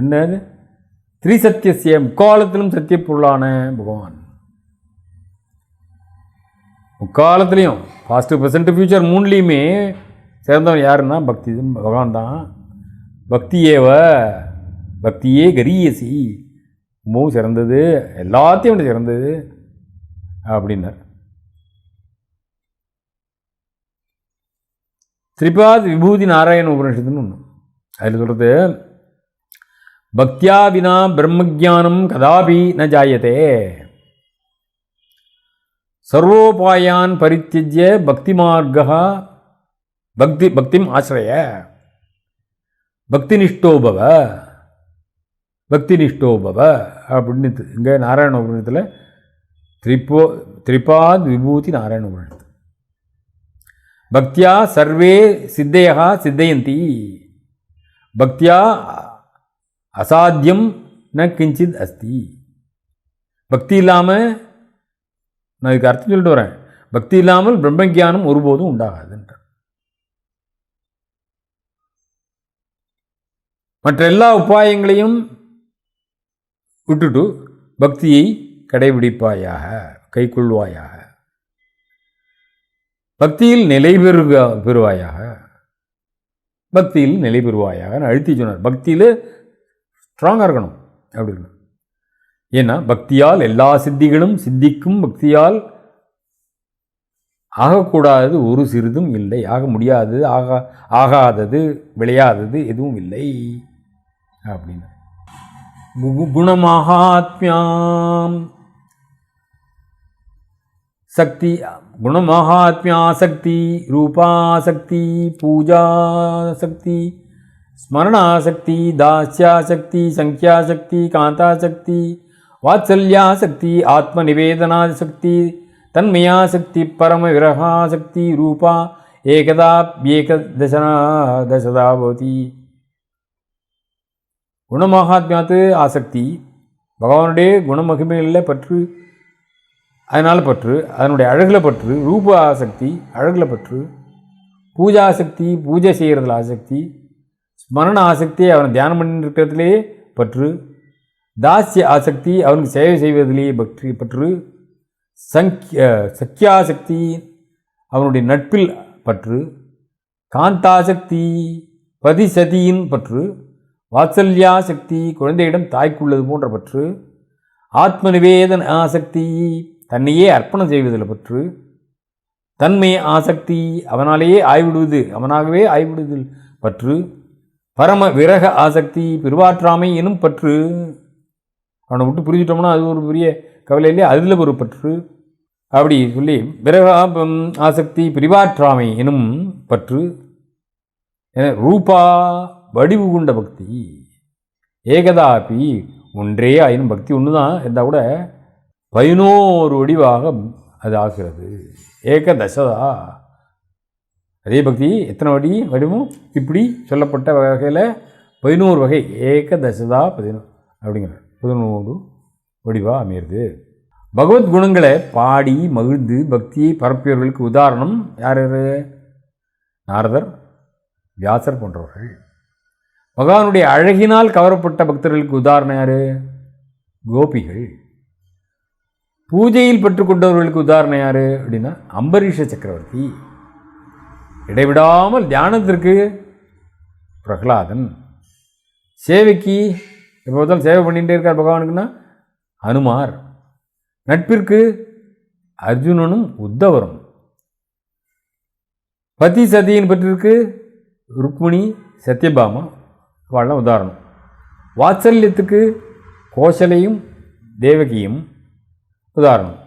என்னது? திரிசத்தியசிய முக்காலத்திலும் சத்திய பொருளான பகவான். முக்காலத்துலேயும் ஃபாஸ்ட்டு ப்ரெசன்ட் ஃபியூச்சர் மூணுலேயுமே சிறந்தவன் யாருன்னா பக்தி பகவான் தான். பக்தியேவ பக்தியே கரியசி. ரொம்பவும் சிறந்தது எல்லாத்தையும் விட சிறந்தது அப்படின்னார். திரிபாத் விபூதி நாராயண உபனிஷத்துன்னு ஒன்று அதில் சொல்கிறது பக்தியா வினா பிரம்மஜானம் கதாபி ந ஜாயத்தே சர்வோபாயான் பரித்தியஜ்ய பக்தி மார்க்கா பக்தி பக்திம் ஆசிரய. பக்தினிஷ்டோபவ பக்தினிஷ்டோபவ அப்படின்னு இங்கே நாராயண உபநிஷத்தில் திரிப்போ திரிபாத் விபூதி நாராயண உபநிஷத்து பக்தியா சர்வே சித்தையா சித்தயந்தி. பக்தியா அசாத்தியம் ந கிஞ்சித் அஸ்தி. பக்தி இல்லாமல் நான் இதுக்கு அர்த்தம் சொல்லிட்டு வரேன். பக்தி இல்லாமல் பிரம்மஜானம் ஒருபோதும் உண்டாகாதுன்ற மற்ற எல்லா உபாயங்களையும் விட்டுட்டு பக்தியை கடைபிடிப்பாயாக கைக்கொள்வாயாக. பக்தியில் நிலை பெறுக பெறுவாயாக. பக்தியில் நிலை பெறுவாயாக. நான் அழுத்தி சொன்னார் பக்தியில் ஸ்ட்ராங்காக இருக்கணும். அப்படின்னு ஏன்னா பக்தியால் எல்லா சித்திகளும் சித்திக்கும் பக்தியால் ஆகக்கூடாது. ஒரு சிறிதும் இல்லை. ஆக முடியாதது ஆகா ஆகாதது விளையாதது எதுவும் இல்லை. அப்படின்னு. கு- குணமகாத்மியாம். சக்தி குணமகாத்மியாசக்தி ரூபாசக்தி பூஜாசக்தி ஸ்மரணாசக்தி தாஸ்யாசக்தி சங்கியாசக்தி காந்தாசக்தி வாத்சல்யாசக்தி ஆத்மநிவேதனாசக்தி தன்மயாசக்தி பரமவிரகாசக்தி ரூபா ஏகதா ஏகதசனா தசதா பவதி குணமாகாத்மியாத்து ஆசக்தி. பகவானுடைய குணமகிமைகளில் பற்று அதனால் பற்று அதனுடைய அழகில் பற்று ரூப ஆசக்தி அழகில் பற்று பூஜாசக்தி பூஜை செய்கிறதுல ஆசக்தி ஸ்மரண ஆசக்தி அவன் தியானம் பண்ணிட்டு இருக்கிறதுலே பற்று தாஸ்ய ஆசக்தி அவனுக்கு சேவை செய்வதிலேயே பற்றி பற்று சங்கிய சக்கியாசக்தி அவனுடைய நட்பில் பற்று காந்தாசக்தி பதிசதியின் பற்று வாத்சல்யா சக்தி குழந்தையிடம் தாய்க்குள்ளது போன்ற பற்று ஆத்ம நிவேதன ஆசக்தி தன்னையே அர்ப்பணம் செய்வதில் பற்று தன்மை ஆசக்தி அவனாலேயே ஆய்விடுவது அவனாகவே ஆய்விடுவதில் பற்று பரம விரக ஆசக்தி பிரிவாற்றாமை எனும் பற்று. அவனை விட்டு புரிஞ்சிட்டோம்னா அது ஒரு பெரிய கவலை இல்லையா? அதில் ஒரு பற்று. அப்படி சொல்லி விரக ஆசக்தி பிரிவாற்றாமை எனும் பற்று. என ரூபா வடிவு கொண்ட பக்தி. ஏகதாபி ஒன்றே ஆயினும் பக்தி ஒன்று தான் இருந்தால் கூட பதினோரு வடிவாக அது ஆகிறது. ஏகதசதா அதே பக்தி எத்தனை வடி வடிவம்? இப்படி சொல்லப்பட்ட வகையில் பதினோரு வகை. ஏகதசதா பதினோ அப்படிங்கிறார். பதினோரு வடிவாக அமையிறது. பகவத் குணங்களை பாடி மகிழ்ந்து பக்தியை பரப்பியவர்களுக்கு உதாரணம் யார் யார்? நாரதர் வியாசர் போன்றவர்கள். பகவானுடைய அழகினால் கவரப்பட்ட பக்தர்களுக்கு உதாரணம் யார்? கோபிகள். பூஜையில் பெற்றுக்கொண்டவர்களுக்கு உதாரணம் யார்? அப்படின்னா அம்பரீஷ சக்கரவர்த்தி. இடைவிடாமல் தியானத்திற்கு பிரகலாதன் சேவைக்கு எப்போ பார்த்தாலும் சேவை பண்ணிகிட்டே இருக்கார் பகவானுக்குன்னா அனுமார். நட்பிற்கு அர்ஜுனனும் உத்தவரும். பதி சதியின் பற்றிற்கு ருக்மிணி சத்யபாமா வாழலாம் உதாரணம். வாத்சல்யத்துக்கு கோஷலையும் தேவகியும் உதாரணம்.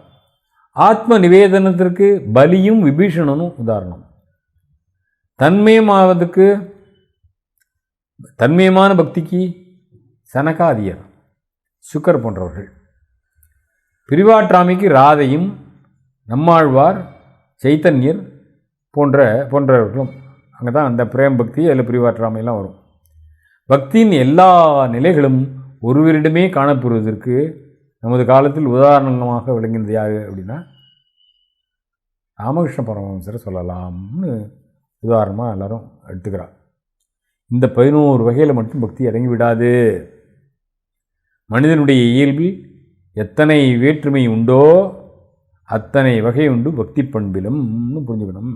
ஆத்ம நிவேதனத்திற்கு பலியும் விபீஷணனும் உதாரணம். தன்மயமாவதுக்கு தன்மயமான பக்திக்கு சனகாதியர் சுக்கர் போன்றவர்கள். பிரிவாற்றாமைக்கு ராதையும் நம்மாழ்வார் சைத்தன்யர் போன்ற போன்றவர்களும். அங்கே தான் அந்த பிரேம் பக்தி அதில் பிரிவாற்றாமையெல்லாம் வரும். பக்தியின் எல்லா நிலைகளும் ஒருவரிடமே காணப்படுவதற்கு நமது காலத்தில் உதாரணமாக விளங்கினது யார் அப்படின்னா ராமகிருஷ்ண பரமஹம்சரை சொல்லலாம்னு உதாரணமாக எல்லோரும் எடுத்துக்கிறார் இந்த பதினோரு வகையில் மட்டும் பக்தி இறங்கி விடாது. மனிதனுடைய இயல்பில் எத்தனை வேற்றுமை உண்டோ அத்தனை வகை உண்டு பக்தி பண்பிலும்னு புரிஞ்சுக்கணும்.